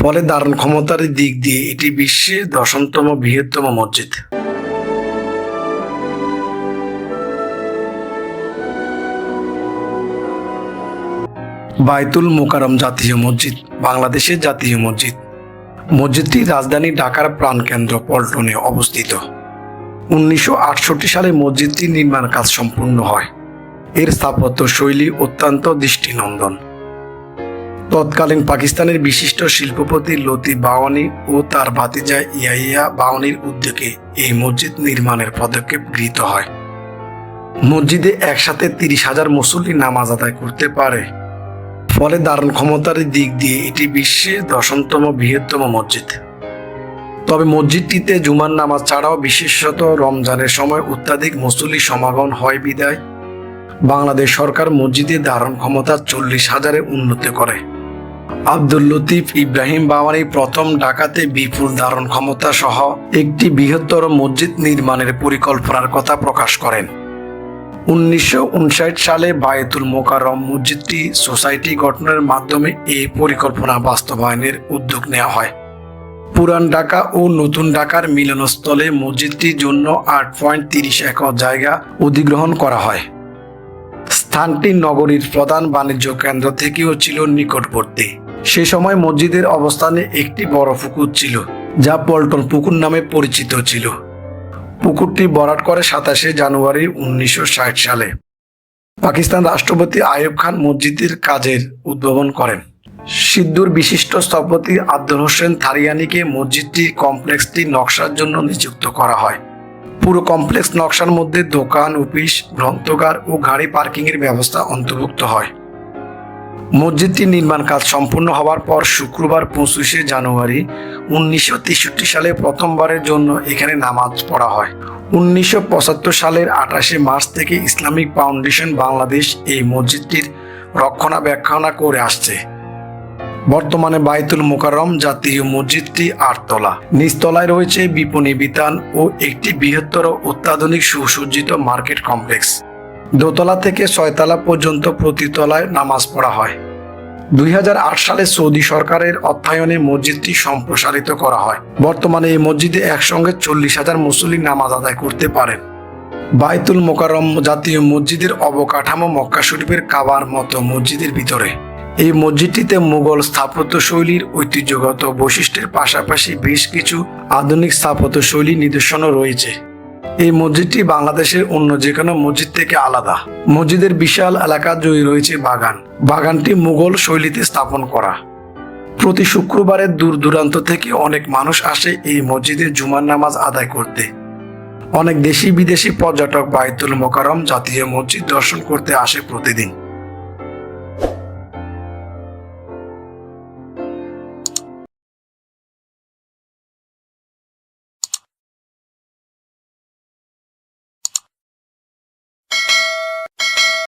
ফলে ধারণ ক্ষমতার দিক দিয়ে এটি বিশ্বের দশমতম বৃহত্তম মসজিদ। বাইতুল মোকারম জাতীয় মসজিদ, বাংলাদেশের জাতীয় মসজিদ। মসজিদটি রাজধানী ঢাকার প্রাণকেন্দ্র পল্টনে অবস্থিত। উনিশশো আটষট্টি সালে মসজিদটি নির্মাণ কাজ সম্পূর্ণ হয়। এর স্থাপত্য শৈলী অত্যন্ত দৃষ্টিনন্দন। তৎকালীন পাকিস্তানের বিশিষ্ট শিল্পপতি লতি বাওয়ানি ও তার ভাতিজা ইয়াইয়া বাওয়ানির উদ্যোগে এই মসজিদ নির্মাণের পদক্ষেপ গৃহীত হয়। মসজিদে একসাথে তিরিশ হাজার মুসল্লি নামাজ আদায় করতে পারে। ফলে দারুণ ক্ষমতার দিক দিয়ে এটি বিশ্বের দশমতম বৃহত্তম মসজিদ। তবে মসজিদটিতে জুমার নামাজ ছাড়াও বিশেষত রমজানের সময় অত্যাধিক মুসল্লি সমাগম হয় বিদায়। বাংলাদেশ সরকার মসজিদে ধারণ ক্ষমতা চল্লিশ হাজারে উন্নতি করে। আব্দুল লতিফ ইব্রাহিম বাওয়ানি প্রথম ঢাকাতে বিপুল ধারণ ক্ষমতা সহ একটি বৃহত্তর মসজিদ নির্মাণের পরিকল্পনার কথা প্রকাশ করেন। উনিশশো উনষাট সালে বায়েতুল মোকারম মসজিদটি সোসাইটি গঠনের মাধ্যমে এই পরিকল্পনা বাস্তবায়নের উদ্যোগ নেওয়া হয়। পুরান ঢাকা ও নতুন ঢাকার মিলনস্থলে মসজিদটির জন্য আট পয়েন্ট তিরিশ একর জায়গা অধিগ্রহণ করা হয়। স্থানটি নগরীর প্রধান বাণিজ্য কেন্দ্র থেকেও ছিল নিকটবর্তী। সে সময় মসজিদের অবস্থানে একটি বড় পুকুর ছিল, যা পল্টন পুকুর নামে পরিচিত ছিল। পুকুরটি বরাট করে সাতাশে জানুয়ারি উনিশশো ষাট সালে। পাকিস্তান রাষ্ট্রপতি আইয়ুব খান মসজিদের কাজের উদ্ভাবন করেন। সিদ্ধুর বিশিষ্ট স্থপতি আব্দুল হোসেন থারিয়ানিকে মসজিদটি কমপ্লেক্সটি নকশার জন্য নিযুক্ত করা হয়। পুরো কমপ্লেক্স নকশার মধ্যে দোকান, অফিস গ্রন্থগার ও গাড়ি পার্কিংয়ের ব্যবস্থা অন্তর্ভুক্ত হয়। মসজিদটির নির্মাণ কাজ সম্পূর্ণ হওয়ার পর শুক্রবার পঁচিশে জানুয়ারি উনিশশো তেষট্টি সালে প্রথমবারের জন্য এখানে নামাজ পড়া হয়। উনিশশো পঁচাত্তর সালের আঠাশে মার্চ থেকে ইসলামিক ফাউন্ডেশন বাংলাদেশ এই মসজিদটির রক্ষণাবেক্ষণা করে আসছে। বর্তমানে বাইতুল মোকাররম জাতীয় মসজিদটি আটতলা। নিচতলায় রয়েছে বিপণী বিতান ও একটি বৃহত্তর অত্যাধুনিক সুসজ্জিত মার্কেট কমপ্লেক্স। দোতলা থেকে ছয়তলা পর্যন্ত প্রতি তলায় নামাজ পড়া হয়। দুই হাজার আট সালে সৌদি সরকারের অর্থায়নে মসজিদটি সম্প্রসারিত করা হয়। বর্তমানে এই মসজিদে একসঙ্গে চল্লিশ হাজার মুসল্লি নামাজ আদায় করতে পারেন। বাইতুল মোকাররম জাতীয় মসজিদের অবকাঠামো মক্কা শরীফের কাবার মতো মসজিদের ভিতরে। এই মসজিদটিতে মুঘল স্থাপত্য শৈলীর ঐতিহ্যগত বৈশিষ্ট্যের পাশাপাশি বেশ কিছু আধুনিক স্থাপত্য শৈলী নিদর্শনও রয়েছে। এই মসজিদটি বাংলাদেশের অন্য যে কোনো মসজিদ থেকে আলাদা। মসজিদের বিশাল এলাকা জুড়ে রয়েছে বাগান। বাগানটি মুঘল শৈলীতে স্থাপন করা। প্রতি শুক্রবারে দূর দূরান্ত থেকে অনেক মানুষ আসে এই মসজিদে জুমার নামাজ আদায় করতে। অনেক দেশি বিদেশি পর্যটক বাইতুল মোকারম জাতীয় মসজিদ দর্শন করতে আসে প্রতিদিন।